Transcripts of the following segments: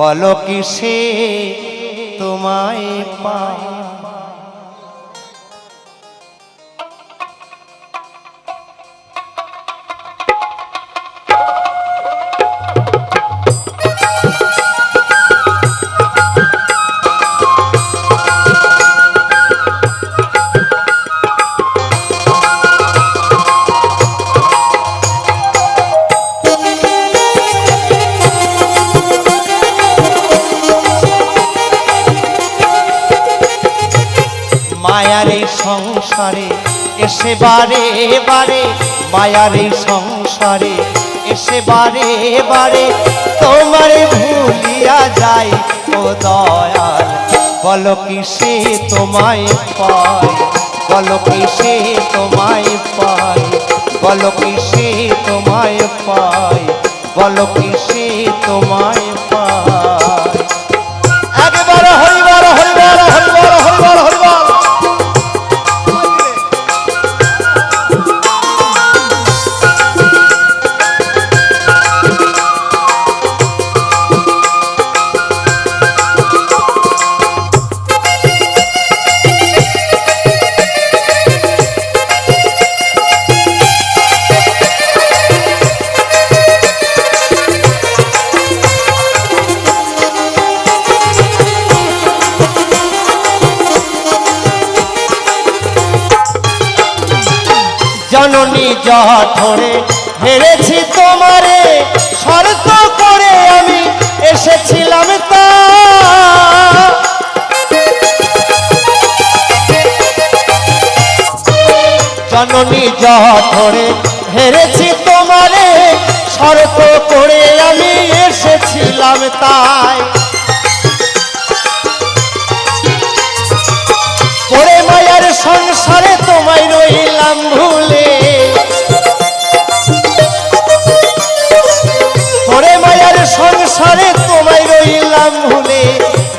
বলো কিসে তোমায় পা মায়ার সংসারে, এসে বারে বারে মায়ার সংসারে, এসে বারে বারে তোমার ভুলিয়া যাই ও দয়াল। বলো কি সে তোমায় পায়? বলো কি সে তোমায় পায়? বলো কি সে তোমায় পায়? বলো কি সে তোমায় পায়? একবার জঠরে হেরেছি তোমারে, শর্ত করে আমি এসেছিলাম তাই। পরে মায়ার সংসারে তোমায় রইলাম ভুলে। পরে মায়ার সংসারে তোমায় রইলাম ভুলে।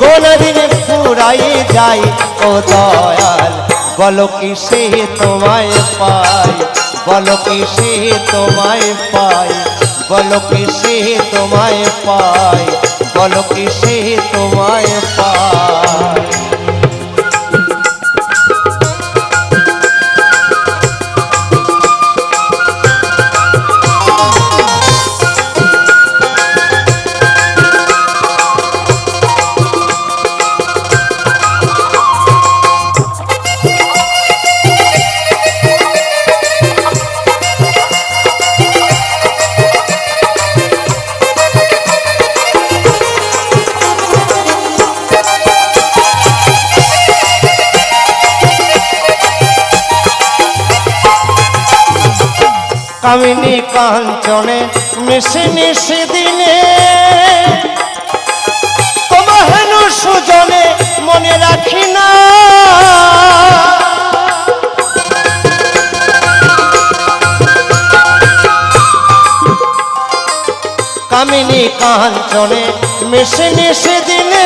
গোনা দিনে ফুরাই যাই ও দয়াল বলো কিসে তোমায় পাই বলো কিসে তোমায় পাই বলো কিসে তোমায় পাই বলো কিসে তোমায় কামিনী কাঞ্চনে মিশে মিশে দিনে। তোমার হেন সুজনে মনে রাখি না। কামিনী কাঞ্চনে মিশে মিশে দিনে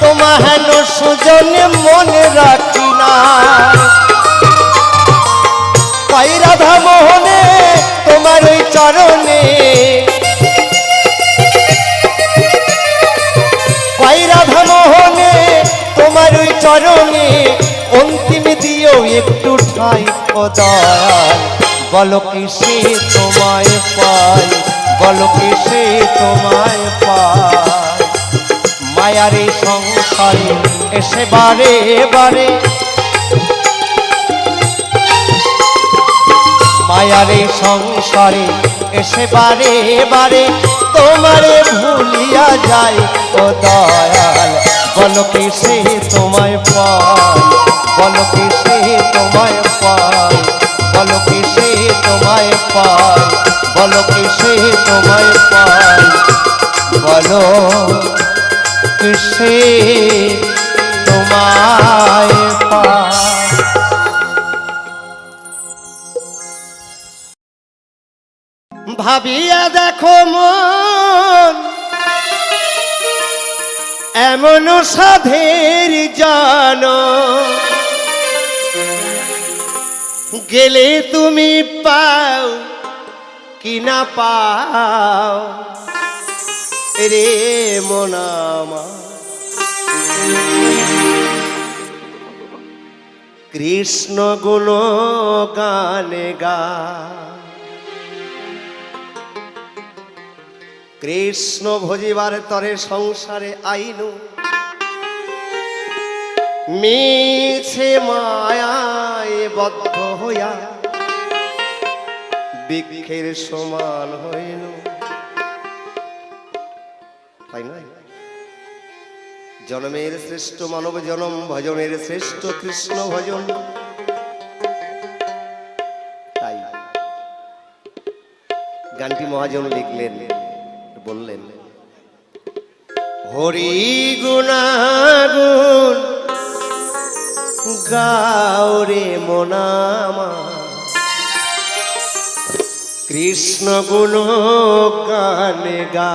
তোমার হেন সুজনে মনে রাখি না। পাই রাধা মোহনে চরণে। পাই রাধা মোহনে, তোমার ওই চরণে অন্তিম দিও একটু ঠাই ও দয়াল বলো কি সে তোমায় পাই বলো কি সে তোমায় পাই মায়ারে সংসারে এসে বারে বারে মায়ারে সংসারে এসে বারে বারে তোমারে ভুলিয়া যাই ও দয়াল, বলো কি সে তোমায় পাই বলো কি সে তোমায় পাই বলো কি সে তোমায় পাই বলো কি সে তোমায় পাই বলো ভাবিয়া দেখো মন, এমন সাধের জান। গেলে তুমি পাও কি না পাও রে মনামা কৃষ্ণ গুণ গানে গা কৃষ্ণ ভজিবার তরে সংসারে আইনু। মিছে মায়ায় বদ্ধ হইয়া বৃক্ষের সমান হইল। তাই নয়? জন্মের শ্রেষ্ঠ মানব জনম, ভজনের শ্রেষ্ঠ কৃষ্ণ ভজন। তাই গানটি মহাজন লিখলেন। বললেন হরি গুণাগুণ গাওরে মনামা কৃষ্ণ গুণ গান গা।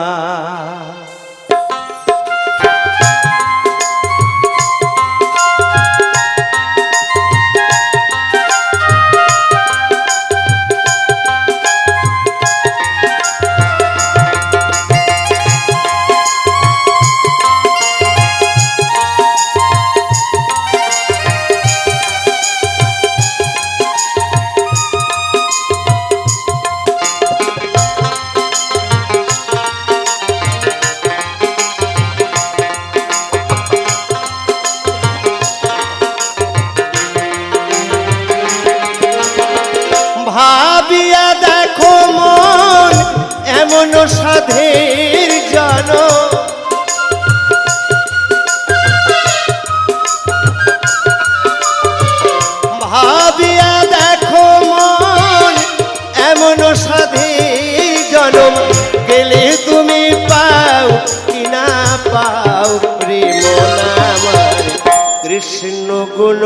কৃষ্ণ গুণ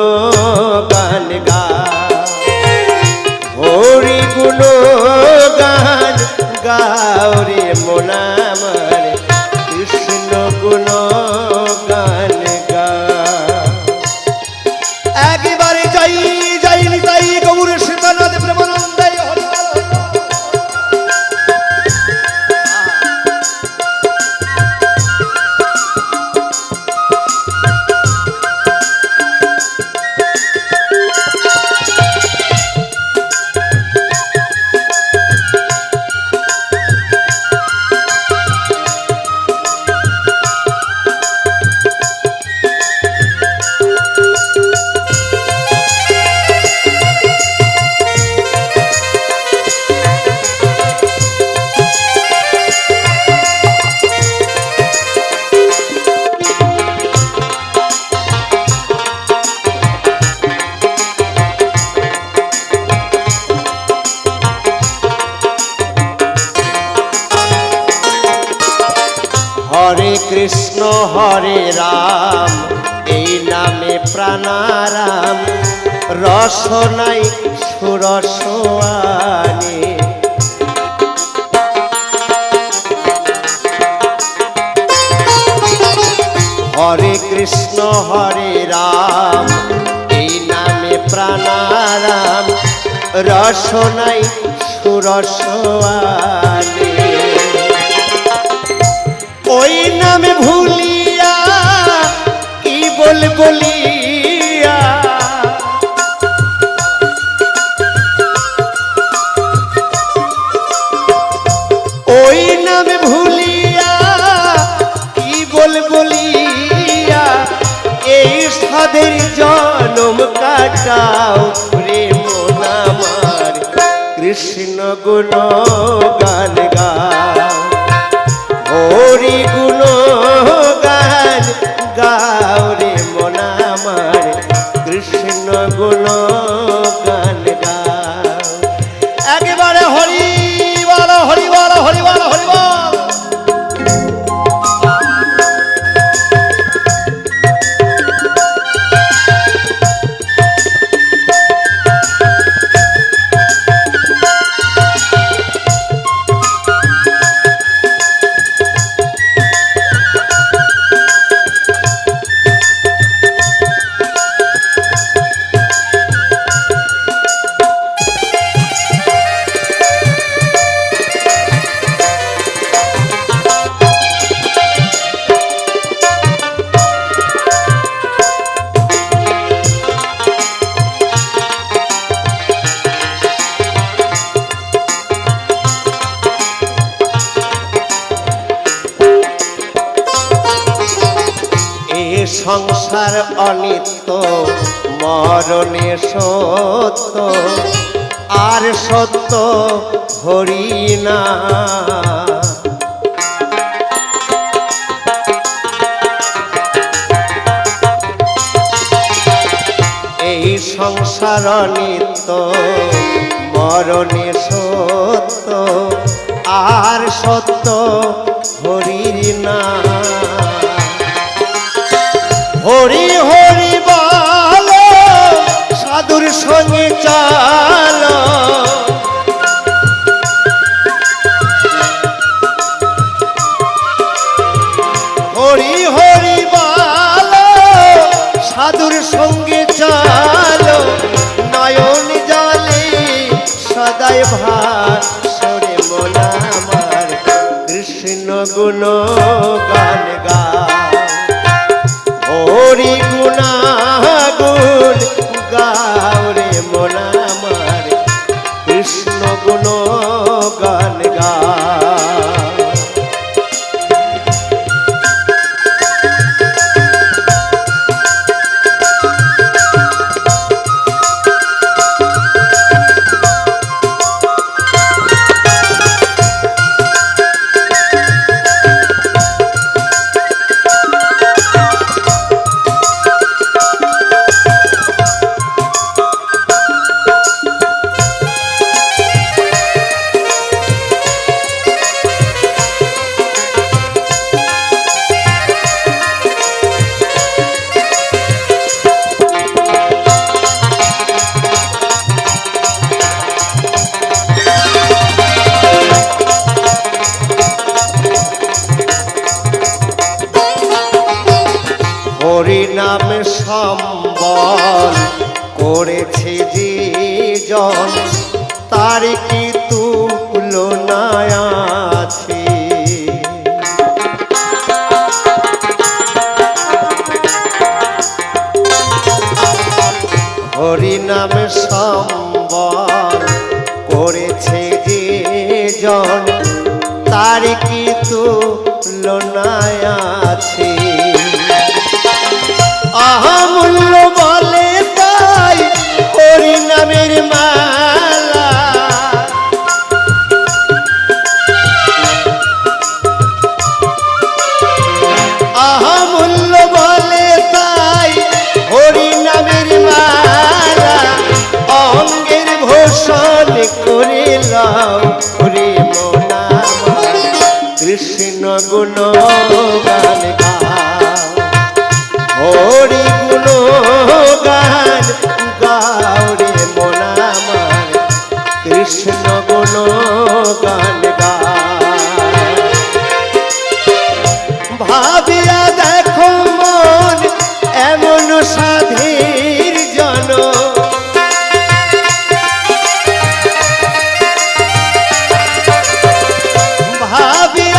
গান গা হরি গুণ গান গাওরে মোনামার রস নাই সুরস আনে ওই নামে ভুলিয়া কি বল বলিয়া? ওই নামে ভুলিয়া কি বল বলিয়া? এই সাদের জনম কাটাও কৃষ্ণ গুণ গান গা। হরি গুণ আর সত্য হরিণা এই সংসার নিত্য মরণে সত্য, আর সত্য হরির না। হরি হরি বল, সাধুর সঙ্গে চাল সদাই ভাসরে মনা আমার। কৃষ্ণ গুণ গান গা জন তার কি তুলনায় কৃষ্ণ গুণ গান গাও হরি গুণ গান গাওরে মোনামার কৃষ্ণ গুণ গান ভাবিয়া দেখো মন এমন সাধীর জন ভাবিয়া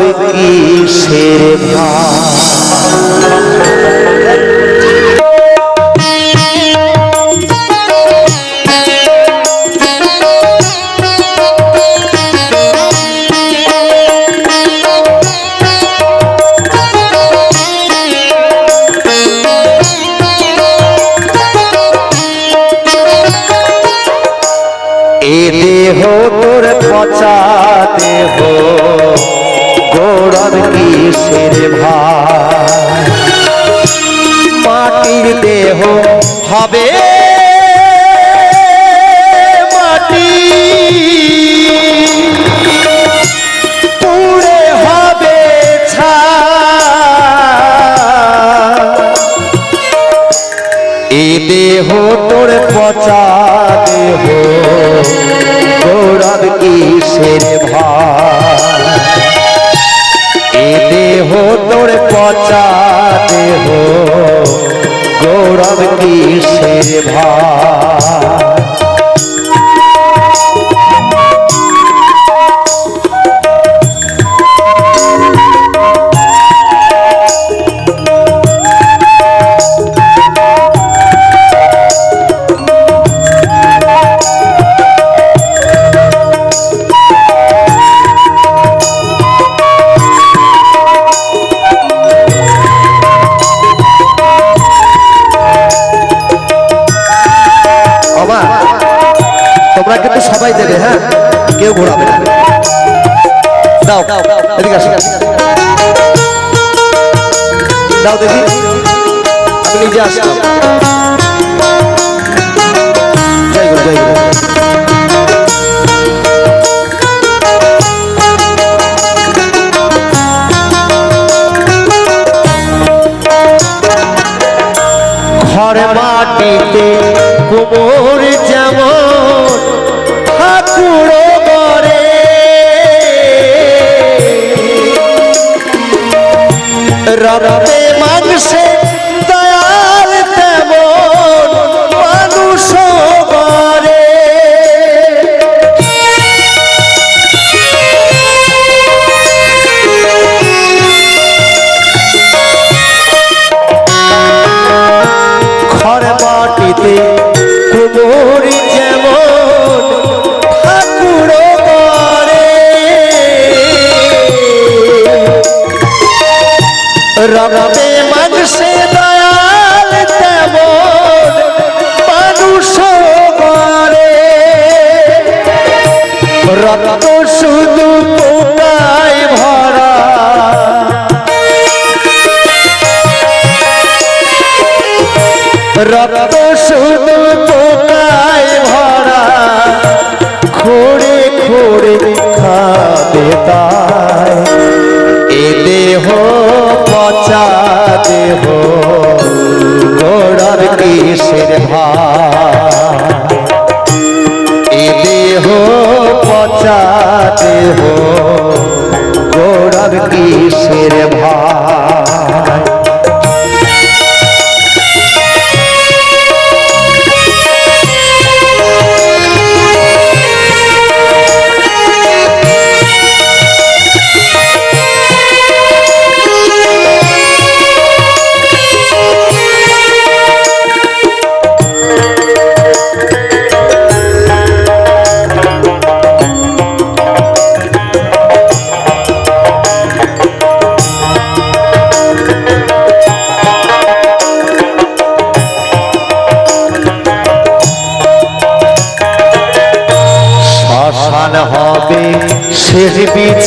হবে কিসের এ দেহ পচাতে ভাই। মাটির দেহ হবে মাটি। পুড়ে হবে ছাই। এ দেহ তোর পচা দেহ। গৌরব কিসের পচা দেহ গৌরব কিসের ভাই দাও দেখি। আমি নিজে আসলাম মাটিতে কুমোর যেমন ঠাকুর করে। রক্তে মাংসে দয়াল তেমন মানুষ করে। রক্ত পচা দেহ গোড়ার কিসের এ দেহ পচা দেহ। গোড়ার কিসের ভাই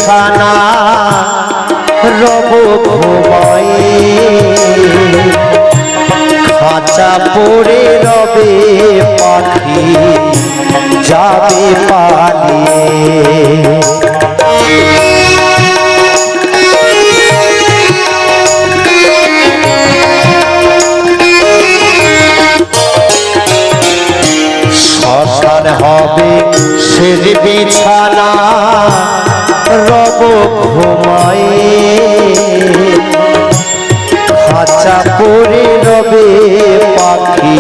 বিছানা রব ঘুমায়ে খাঁচা পড়ে রবে পাখি যাবে পালিয়ে হবে বিছানা রব ঘুমায়ে খাঁচা করে রবে পাখি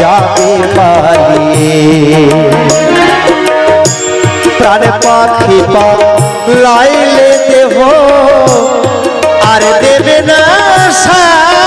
যাবে পালিয়ে প্রাণ পাখি পা লাইলে দেহ আর দেবে না সারা